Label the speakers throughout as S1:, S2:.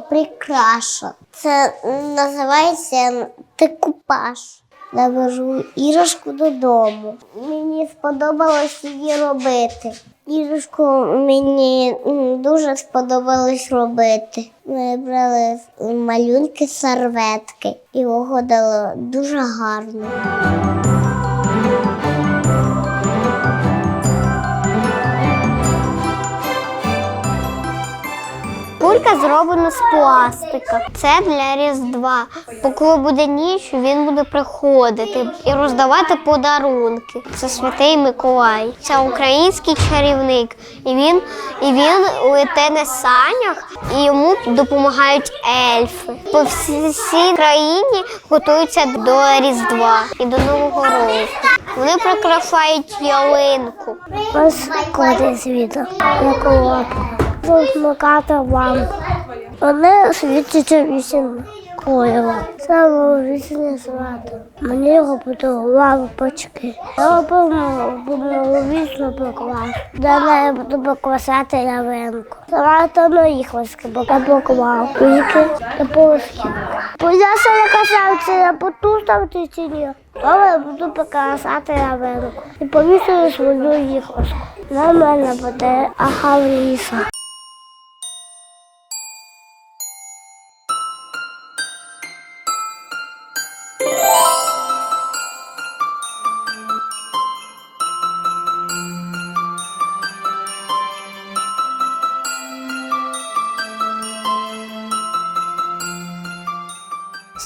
S1: прикраша. Це називається декупаж. Я іграшку додому. Мені сподобалось її робити. Іграшку мені дуже сподобалось робити. Ми брали малюнки серветки і виходило дуже гарно. Кулька зроблена з пластика. Це для Різдва. Бо коли буде ніч, він буде приходити і роздавати подарунки. Це святий Миколай. Це український чарівник. І він, і він лете на санях, і йому допомагають ельфи. По всій, країні готуються до Різдва і до Нового року. Вони прикрашають ялинку. Ось коди звідти, як лапа вмикати лампу. Вони світяться вісім коліва. Це вісім свято. Мені його подарували батьки. Я робив маловічну поклас. До неї буду поквасати ялинку. Давайте на їх ласки, бо я поклав. Віки та полоски. Пояса я казався, я поту ставити чи ні. Але я буду покасати ялинку. І повісили свою їхоску. На мене буде Ахавріса.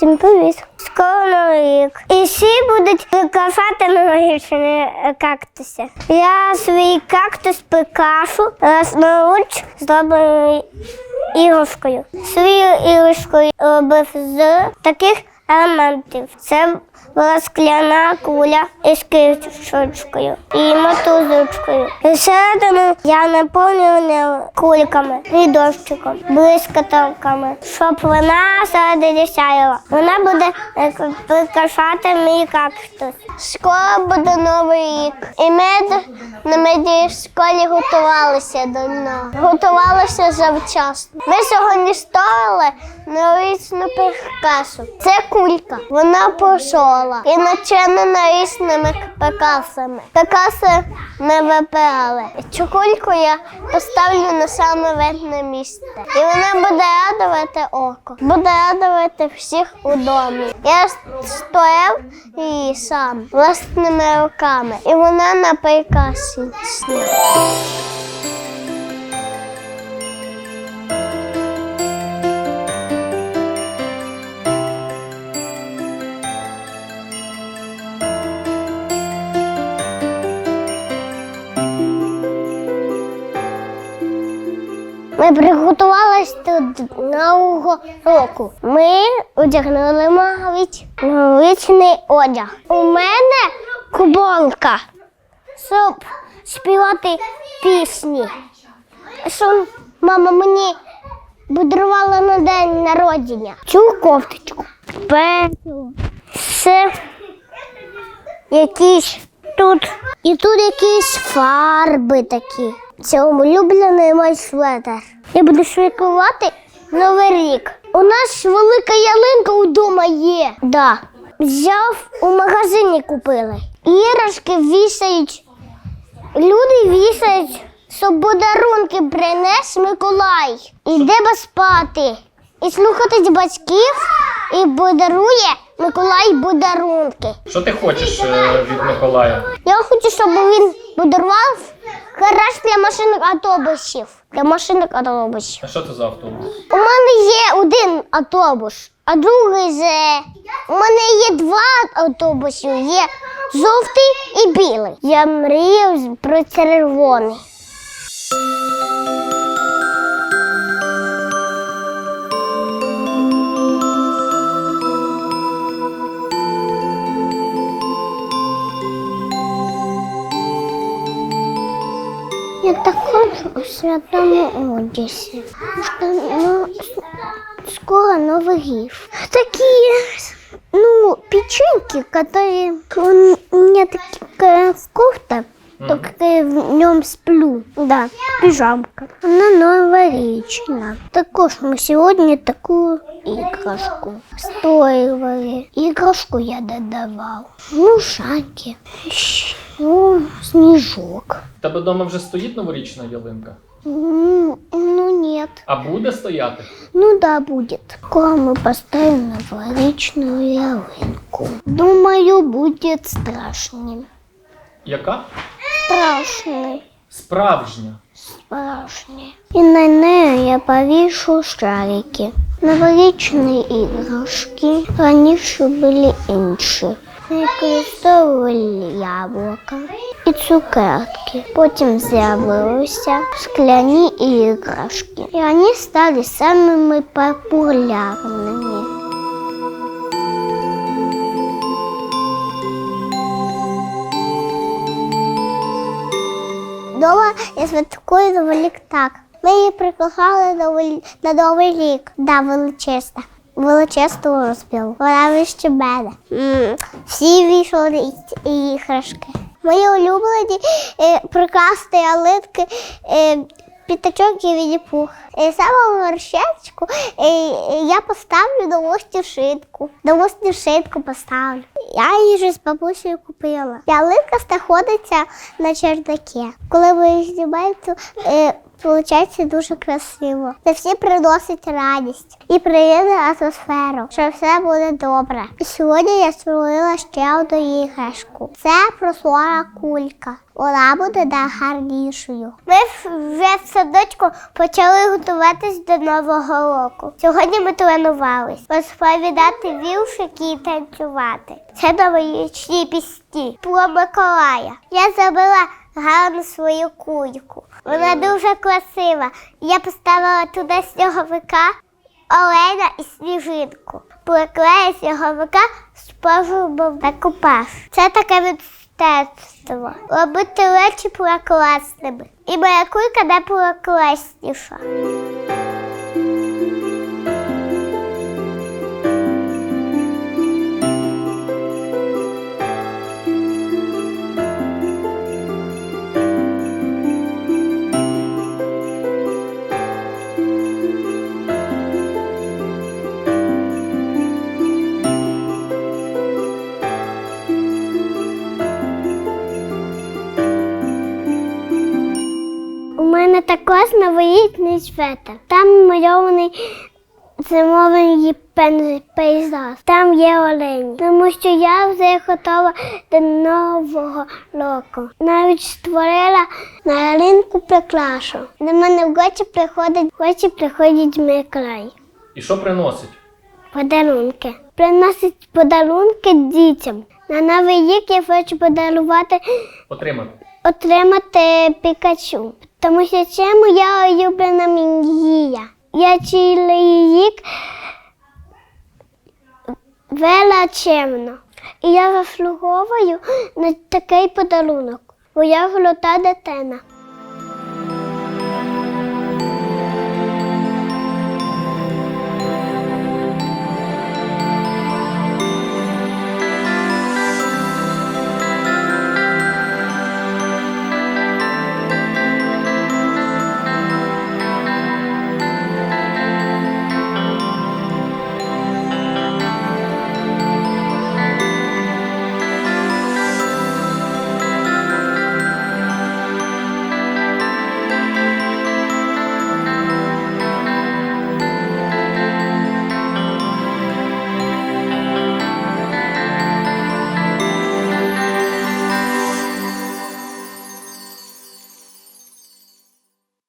S1: Всім привіт! Скоро новий рік. І всі будуть прикрашати новорічні кактуси. Я свій кактус прикрашу власноруч зробленою іграшкою. Свою іграшку робив з таких елементів. Це була скляна куля із кишечкою і мотузочкою. І середину я наповнювала кульками і дощиком, блискавками, щоб вона середині сяяла. Вона буде е, прикрашати мій кактус. Школа буде новий рік. І ми на медій школі готувалися до нього. Готувалися завчасно. Ми сьогодні 100 нарізну перкасу. Це кулька. Вона пошола і начинена нарізними пекасами. Пекаси не випирали. Цю кульку я поставлю на саме видне місце. І вона буде радувати око, буде радувати всіх у домі. Я стояв її сам власними руками, і вона на перкасі. Ми приготувалися до нового року. Ми одягнули новорічний одяг. У мене кубонка, щоб співати пісні. Що мама мені подарувала на день народження. Цю кофточку. Петлю. Це якісь тут. І тут якісь фарби такі. Це улюблений мій светер. Я буду святкувати Новий рік. У нас велика ялинка вдома є. Да. Взяв у магазині купили. Іграшки вішають. Люди вішають, щоб подарунки принес Миколай. Іде спати. І слухатись батьків і подарує Миколай подарунки.
S2: Що ти хочеш е, від Миколая?
S1: Я хочу, щоб він подарував гараж для машинок автобусів. Для машинок автобусів.
S2: А що це за автобус?
S1: У мене є один автобус, а другий зе. У мене є два автобуси. Є жовтий і білий. Я мрію про червоний. Я також у святому одязі. Ну, скоро Новый рік. Такие, ну, печеньки, которые... У меня такая кофта так я в ньому сплю. Да, піжамка. Вона новорічна. Також ми сьогодні таку іграшку строювали. Іграшку я додавав. Ну, шанки. Ну, сніжок.
S2: Тебе вдома вже стоїть новорічна ялинка?
S1: М, Ну, нет.
S2: А буде стояти?
S1: Ну да, будет. Скоро мы поставим новорічную ялинку. Думаю, будет страшним.
S2: Яка?
S1: Страшный.
S2: Справжня.
S1: Страшный. И на неї я повішу шарики. Новорічні іграшки раніше були інші. Використовували яблука і цукерки. Потім з'явилися скляні іграшки. І вони стали самими популярними. Дома я святкую Новий рік так. Ми її прикликали на Новий- рік. Да, величезна. Величезну розпілу. Вона вище мене. Всі вішали іграшки. Мої улюблені е, прикрасти ялинки. Е, Пітачок і Вінні-Пух. Е, Саме вершечку я поставлю я поставлю До Нову шитку поставлю. Я вже з бабусею купила. Ялинка знаходиться на чердаке. Коли ви її знімаєте, е, виходить дуже красиво. Це всі приносить радість і приємну атмосферу, що все буде добре. І сьогодні я створила ще одну іграшку. Це прослора кулька. Вона буде найгарнішою. Ми вже в садочку почали готуватись до нового року. Сьогодні ми тренувались розповідати віршики і танцювати. Це новорічні пісні про Миколая. Я зробила гарну свою кульку. Вона дуже красива. Я поставила туди сніговика, Олена і сніжинку. Приклею сніговика з пожубом на купаж. Це таке мистецтво. Робити речі прокласними. І моя кулька не прекрасніша. У мене також новорічний светр. Там мальований зимовий пейзаж. Там є олень. Тому що я вже готова до нового року. Навіть створила на ялинку прикрашу. До мене в гості приходить, в гості приходить Миколай.
S2: І що приносить?
S1: Подарунки. Приносить подарунки дітям. На новий рік я хочу подарувати
S2: Отримати.
S1: Отримати Пікачу. Тому що це моя улюблена мрія. Я цілий рік вела чимно. І я заслуговую на такий подарунок, бо я голота дитина.